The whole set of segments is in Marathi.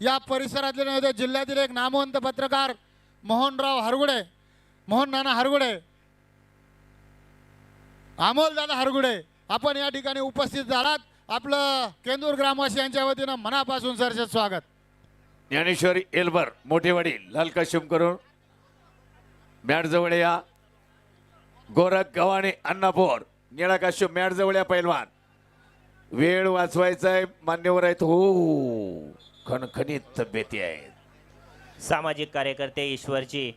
या परिसरातले नव्हे जिल्ह्यातील एक नामवंत पत्रकार मोहनराव हरगुडे मोहन नाना हरगुडे अमोलदादा हरगुडे आपण या ठिकाणी उपस्थित झालात. आपलं केंदूर ग्रामवासियांच्या वतीनं मनापासून सरचे स्वागत. ज्ञानेश्वर एल्बर मोठे वडील लाल करून मॅटजवळ या गोरख गव्हाणे अण्णापोर निळा मॅडजवळ मॅटजवळ या पैलवान. वेळ वाचवायचा आहे मान्यवर आहेत हो. हो. खणखणीत तब्येती आहेत. सामाजिक कार्यकर्ते ईश्वरजी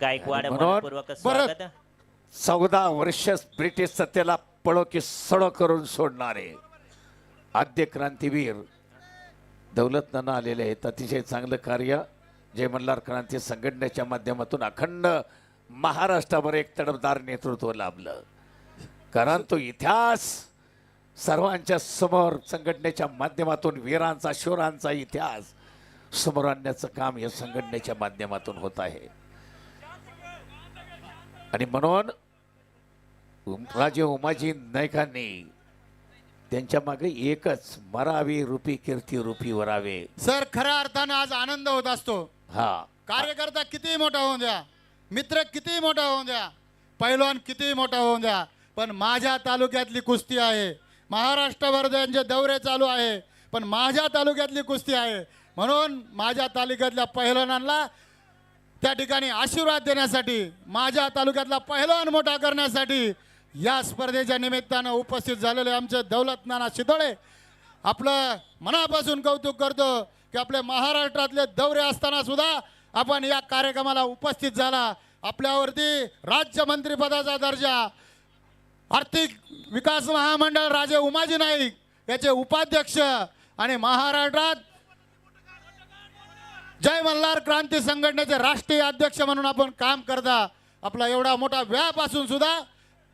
गायकवाड म्हणून मनपूर्वक. स्वागत. चौदा वर्ष ब्रिटिश सत्तेला पळो की सडो करून सोडणारे आद्य क्रांतीवीर दौलत नाना आलेले आहेत. अतिशय चांगलं कार्य. जय मल्हार क्रांती संघटनेच्या माध्यमातून अखंड महाराष्ट्रावर एक तडफदार नेतृत्व लाभलं. कारण तो इतिहास सर्वांच्या समोर संघटनेच्या माध्यमातून वीरांचा शूरांचा इतिहास समोर आणण्याचं काम या संघटनेच्या माध्यमातून होत आहे. आणि म्हणून राजे उमाजी नायकांनी त्यांच्या मागे एकच मरावी रूपी कीर्ती रूपी वरावे. सर खऱ्या अर्थानं आज आनंद होत असतो. हा. कार्यकर्ता कितीही मोठा होऊन द्या. मित्र कितीही मोठा होऊन द्या. पैलवान कितीही मोठा होऊन द्या. पण माझ्या तालुक्यातली कुस्ती आहे. महाराष्ट्रभर त्यांचे दौरे चालू आहे पण माझ्या तालुक्यातली कुस्ती आहे. म्हणून माझ्या तालुक्यातल्या पहिलवानांना त्या ठिकाणी आशीर्वाद देण्यासाठी माझ्या तालुक्यातला पहिलवान मोठा करण्यासाठी या स्पर्धेच्या निमित्तानं उपस्थित झालेले आमचे दौलत नाना शितोळे. आपलं मनापासून कौतुक करतो की आपले महाराष्ट्रातले दौरे असताना सुद्धा आपण या कार्यक्रमाला उपस्थित झाला. आपल्यावरती राज्यमंत्रीपदाचा दर्जा आर्थिक विकास महामंडळ राजे उमाजी नाईक याचे उपाध्यक्ष आणि महाराष्ट्रात जय मल्हार क्रांती संघटनेचे राष्ट्रीय अध्यक्ष म्हणून आपण काम करता. आपला एवढा मोठा व्याप असून सुद्धा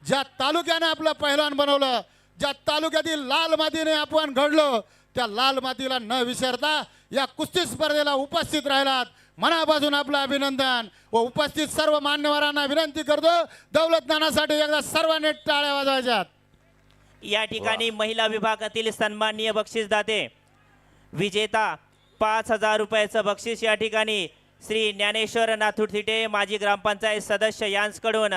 ज्या तालुक्याने आपलं पहिलवान बनवलं ज्या तालुक्यातील लाल मातीने आपण घडलो त्या लाल मातीला न विसरता या कुस्ती स्पर्धेला उपस्थित राहिलात. मनापासून आपलं अभिनंदन. व उपस्थित सर्व मान्यवरांना विनंती करतो दौलत नानासाठी एकदा सर्वांनी टाळ्या वाजवायच्यात. या ठिकाणी महिला विभागातील सन्माननीय बक्षीसदाते विजेता पाच हजार रुपयाचं बक्षीस या ठिकाणी श्री ज्ञानेश्वर नाथूर थिटे माजी ग्रामपंचायत सदस्य यांच्याकडून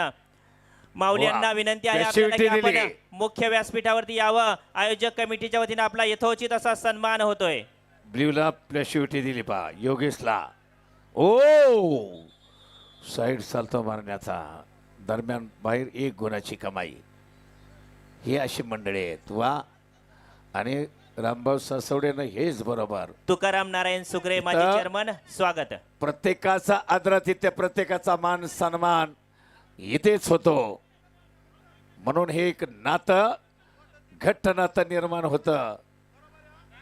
माऊलींना. विनंती आहे आपल्याला की विटी आपण दिली. मुख्य व्यासपीठावरती यावं. आयोजक कमिटीच्या वतीने आपला यथोचित असा सन्मान होतोय. ब्ल्यूला प्लॅशिविटी दिली पा योगेशला. ओ! साईड चालतो मारण्याचा दरम्यान बाहेर एक गुणाची कमाई. ही अशी मंडळी आहेत वा. आणि रामभाऊ सासवडेनं हेच बरोबर. तुकाराम नारायण सुगरे माजी इथं- चेअरमन स्वागत. प्रत्येकाचा आदरातिथ्य प्रत्येकाचा मान सन्मान इथेच होतो. म्हणून हे एक नातं घट्ट नातं निर्माण होतं.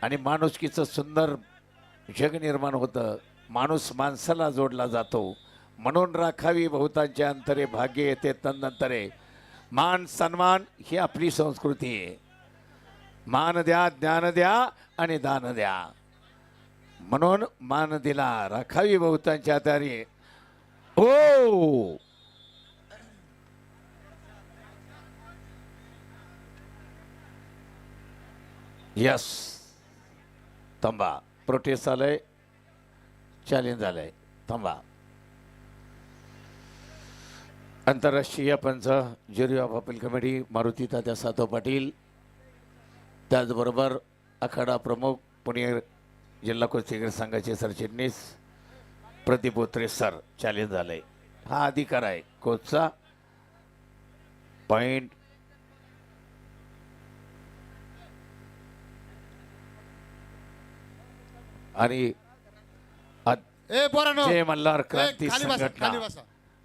आणि माणुसकीचं सुंदर जग निर्माण होतं. माणूस माणसाला जोडला जातो. म्हणून राखावी बहुतांच्या अंतरे भाग्य येते तन्नंतरे मान सन्मान ही आपली संस्कृती आहे. मान द्या ज्ञान द्या आणि दान द्या. म्हणून मान दिला राखावी बहुतांच्या आधारे ओ हो! यस. तंबा प्रोटेस्ट आलंय चॅलेंज झालंय. थांबा. आंतरराष्ट्रीय पंच jury of appeal committee Maruti Tatya Satav Patil. त्याचबरोबर आखाडा प्रमुख पुणे जिल्हा कुस्तीगीर संघाचे सरचिटणीस प्रतिपोत्रे सर. चॅलेंज झालंय. हा अधिकार आहे. कोचचा पॉइंट आणि ए पोरानो. जय मल्हार क्रांती खाली बसा खाली संघटना बसा.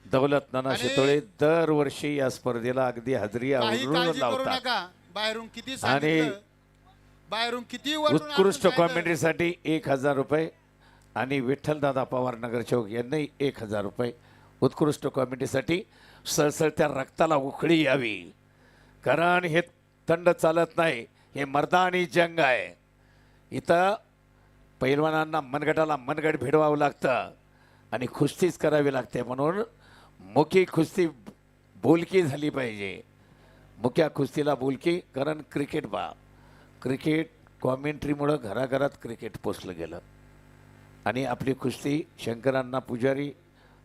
दौलत नाना आणि- शितोळे दरवर्षी या स्पर्धेला अगदी हजेरी काही आवरून काळजी करू लावतात. नका. बाहेरून किती सांगितलं? बाहेरून किती उत्कृष्ट सांगितलं. कॉमेंट्रीसाठी एक हजार रुपये आणि विठ्ठलदादा पवार नगर चौक यांनाही एक हजार रुपये. उत्कृष्ट कॉमेंट्रीसाठी सळसळत्या रक्ताला उखळी यावी. कारण हे थंड चालत नाही. हे मर्दानी जंग आहे. इथं पैलवानांना मनगटाला मनगट भिडवावं लागतं आणि कुस्तीच करावी लागते म्हणून मुखी कुस्ती बोलकी झाली पाहिजे. मुख्या कुस्तीला बोलकी कारण क्रिकेट बा. क्रिकेट कॉमेंट्रीमुळं घराघरात क्रिकेट पोचलं गेलं. आणि आपली कुस्ती शंकरांना पुजारी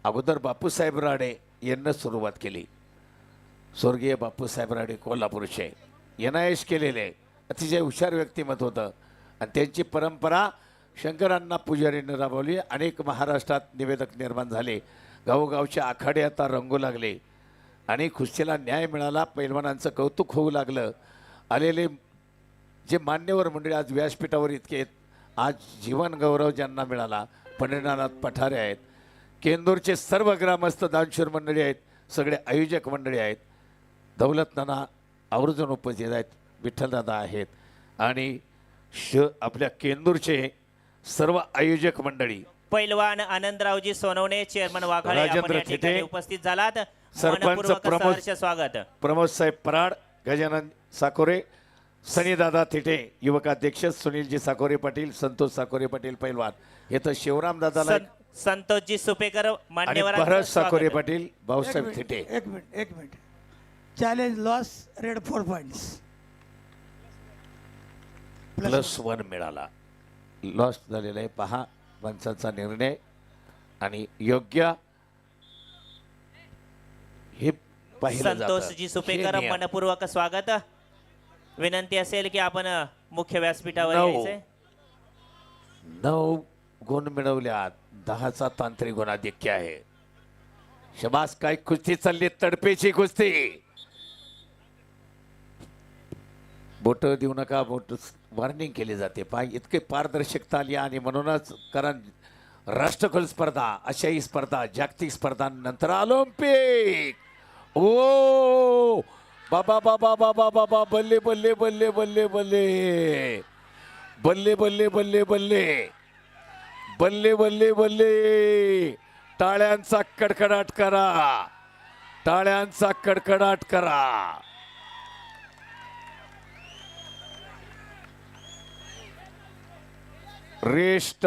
अगोदर बापूसाहेब राडे यांना सुरुवात केली. स्वर्गीय बापूसाहेब राडे कोल्हापूरचे. एन आय केलेले. अतिशय हुशार व्यक्तिमत्व होतं. आणि त्यांची परंपरा शंकरांना पुजारीने राबवली. अनेक महाराष्ट्रात निवेदक निर्माण झाले. गावोगावचे आखाडे आता रंगू लागले. आणि खुशीला न्याय मिळाला. पैलवानांचं कौतुक होऊ लागलं. आलेले जे मान्यवर मंडळी आज व्यासपीठावर इतके आहेत आज जीवन गौरव ज्यांना मिळाला पंढरीनाथ पठारे आहेत. केंदूरचे सर्व ग्रामस्थ दानशूर मंडळी आहेत. सगळे आयोजक मंडळी आहेत. दौलतनाना आवर्जून उपस्थित आहेत. विठ्ठलदादा आहेत. आणि श आपल्या केंदूरचे सर्व आयोजक मंडळी. पैलवान आनंदरावजी सोनवणे चेअरमन वाघाळे आपण राजेंद्र या ठिकाणी थिटे, उपस्थित झालात. सरपंच मनपूर्वक प्रमोद- सहर्ष स्वागत. प्रमोद साहेब पराड गजानन साकोरे सनीदादा थिटे युवकाध्यक्ष सुनीलजी साकोरे पाटील संतोष साकोरे पाटील पैलवान. हे तर शिवराम दादाला सं- संतोषजी सुपेकर आणि मान्यवरांचं भरत साकोरे. पाटील एक भाऊसाहेब मिनिट थिटे एक मिनिट एक minute. Challenge loss raid four points plus one मिळाला. लॉस झालेला आहे पहा पंचांचा निर्णय आणि योग्य हे पाहिलं जातं. संतोषजी हे सुपेकर नियम. मनपूर्वक स्वागत विनंती असेल की आपण मुख्य व्यासपीठावर नऊ. यायचंय नऊ गुण मिळवल्यात दहाचा तांत्रिक गुणाधिक्य आहे शबास काय कुस्ती चालली तडपेची कुस्ती बोटं देऊ नका बोट वॉर्निंग केली जाते. पाय इतके पारदर्शकता आली आणि म्हणूनच कारण राष्ट्रकुल स्पर्धा आशियाई स्पर्धा जागतिक स्पर्धांनंतर ऑलिम्पिक! ओ! बाबा बाबा बाबा बाबा बल्ले बल्ले बल्ले बल्ले बल्ले! बल्ले बल्ले बल्ले बल्ले! बल्ले बल्ले बल्ले! टाळ्यांचा कडकडाट करा! टाळ्यांचा कडकडाट करा! रेष्ट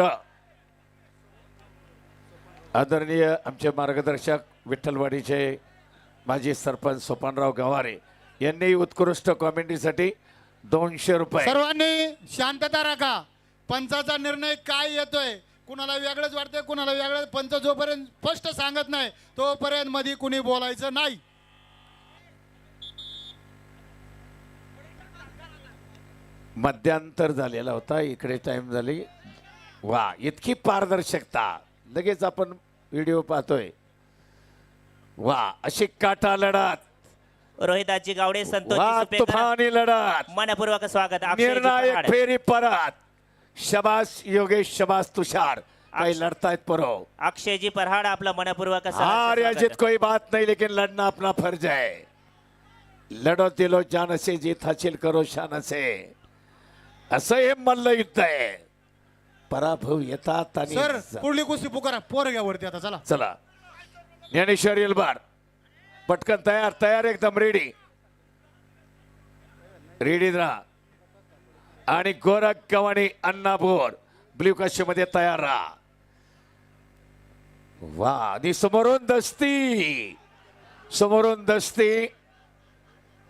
आदरणीय आमचे मार्गदर्शक विठ्ठलवाडीचे माजी सरपंच सोपानराव गवारे यांनी उत्कृष्ट कॉमेंट्रीसाठी दोनशे रुपये. सर्वांनी शांतता राखा. पंचाचा निर्णय काय येतोय? कुणाला वेगळंच वाटतंय कुणाला वेगळं? पंच जोपर्यंत स्पष्ट सांगत नाही तोपर्यंत मध्ये कुणी बोलायचं नाही. मध्यांतर झालेला होता इकडे टाइम झाली. वा इतकी पारदर्शकता. लगेच आपण व्हिडिओ पाहतोय. वा अशी काटा लढत. रोहिदासजी गावडे वा सुपेकर. तुफानी लढत. मनपूर्वक स्वागत. निर्णायक. फेरी परत. शबास योगेश शबास तुषार. काही लढतायत परो. अक्षयजी परहाड आपलं मनपूर्वक हार या स्वागत. जीत कोई बात नहीं लेकिन लड़ना अपना फर्ज है लढो दिलो जान से जीत हासिल करो शान से असं हे मल्ल युद्ध आहे. पराभव येतात आणि सर पुढली कुस्ती पुकारा पोर घ्या वरती आता चला. चला. ज्ञानेश्वर येलबार पटकन तयार तयार एकदम रेडी रेडी राहा आणि गोरख गवाणी अण्णा बोर ब्ल्यू मध्ये तयार राहा वा आणि समोरून दस्ती. समोरून दस्ती.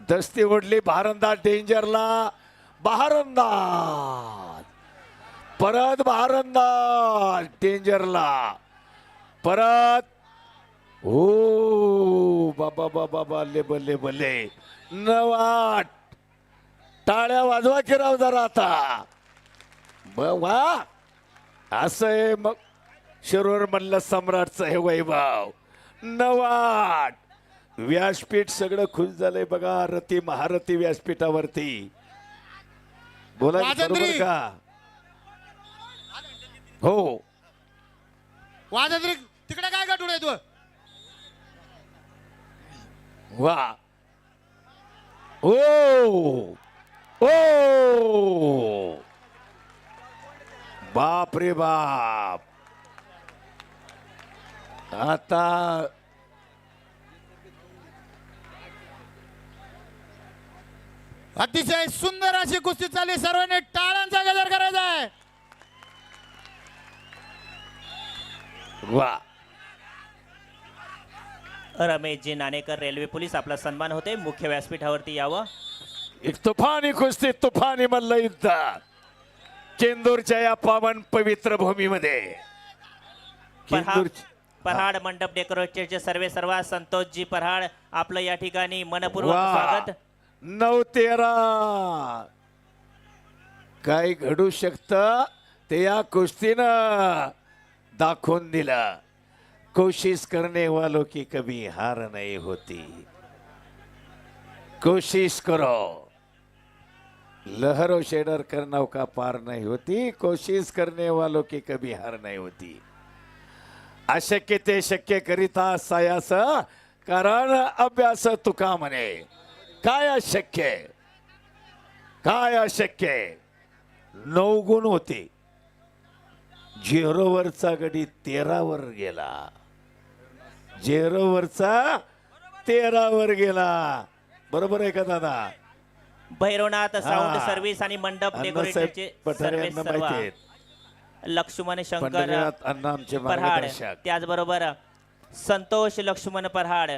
दस्ती ओढली भारंदाज डेंजरला भारंदाज. परत भारंदाज डेंजरला परत हो, ओ बाबा बाबा बल्ले बल्ले बल्ले नवाट. टाळ्या वाजवा की राव जरा आता. वा. असं आहे मग. शिरोर म्हणलं सम्राटचं हे वैभव. नवाट. व्यासपीठ सगळं खुश झालंय बघा रती महारथी व्यासपीठावरती. बोला. बरोबर का? हो वाजंत्री तिकडे काय गटूड आहे तू? वा. ओ! ओ! बाप रे बाप. आता अतिशय सुंदर अशी कुस्ती चालली. सर्वांनी टाळ्यांचा गजर करायचा आहे. वा. रमेशजी नाणेकर रेल्वे पोलीस आपला सन्मान होते. मुख्य व्यासपीठावरती यावं. एक तुफानी कुस्ती तुफानी मल्ल युद्ध. चेंदूरच्या या पावन पवित्र भूमीमध्ये. पऱ्हाड मंडप डेकोरेटचे सर्वे सर्वा संतोषजी पऱ्हाड आपलं या ठिकाणी मनपूर्वक वा. स्वागत. नऊ तेरा काय घडू शकत ते या कुस्तीनं दाखवून दिलं. कोशिश करने वालों की कभी हार नहीं होती. कोशिश करो. लहरों शेडर कर नौका पार नहीं होती. कोशिश करने वालों की कभी हार नहीं होती. अशक्य ते शक्य करिता सायास कारण अभ्यास तुका म्हणे. काय अशक्य आहे? काय अशक्य आहे? नऊ गुण होते. झिरोवरचा गडी तेरावर गेला. झिरोवरचा तेरावर गेला. बरोबर आहे का दादा? भैरवनाथ साऊंड. सर्व्हिस आणि मंडप सर्वे. लक्ष्मण शंकर मार्गदर्शक. त्याचबरोबर संतोष लक्ष्मण पऱ्हाड.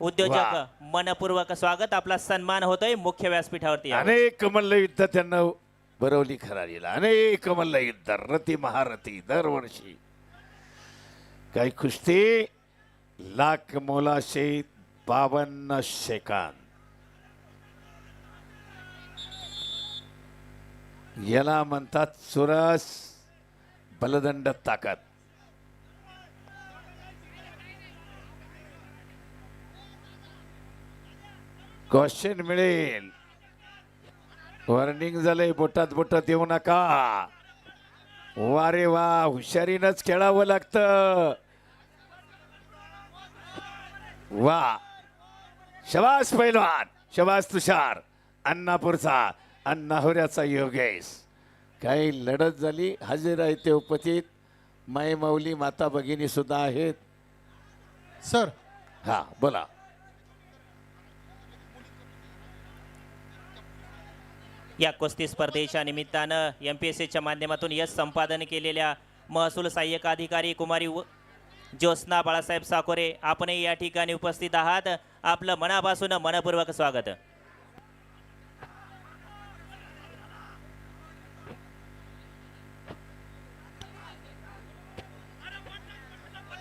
उद्योजक मनपूर्वक स्वागत. आपला सन्मान होतोय मुख्य व्यासपीठावरती. अनेक मल्लयुद्ध त्यांना भरवली खरारीला. अनेक मल्लयुद्ध रती महारथी दरवर्षी. काही कुस्ती लाख मोलाशे बावन्न शेकान याला म्हणतात सुरस बलदंड ताकद. क्वेश्चन मिळेल. वॉर्निंग झालंय बोटात बोट देऊ नका. वा रे वा हुशारीनंच खेळावं लागतं. वा. शबास पैलवान शबास तुषार अण्णापूरचा अण्णाहोऱ्याचा योगेश. काही लढत झाली हजर आहे ते उपस्थित. माई माऊली माता भगिनी सुद्धा आहेत. सर हा बोला. या कुस्ती स्पर्धेच्या निमित्तानं एम पी एस सीच्या माध्यमातून यश संपादन केलेल्या महसूल सहाय्यक अधिकारी कुमारी ज्योत्स्ना बाळासाहेब साकोरे आपणही या ठिकाणी उपस्थित आहात. आपलं मनापासून मनपूर्वक स्वागत.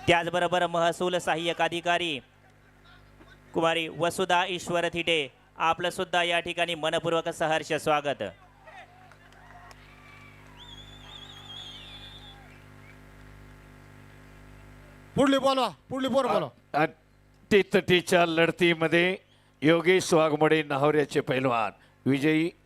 त्याचबरोबर महसूल सहाय्यक अधिकारी कुमारी वसुधा ईश्वर थिटे आपलं सुद्धा या ठिकाणी मनपूर्वक सहर्ष स्वागत. पुढली बोलवा पुढली पोर बोलवा टीच्या लढतीमध्ये योगेश वाघमोडे नाहोऱ्याचे पैलवान विजयी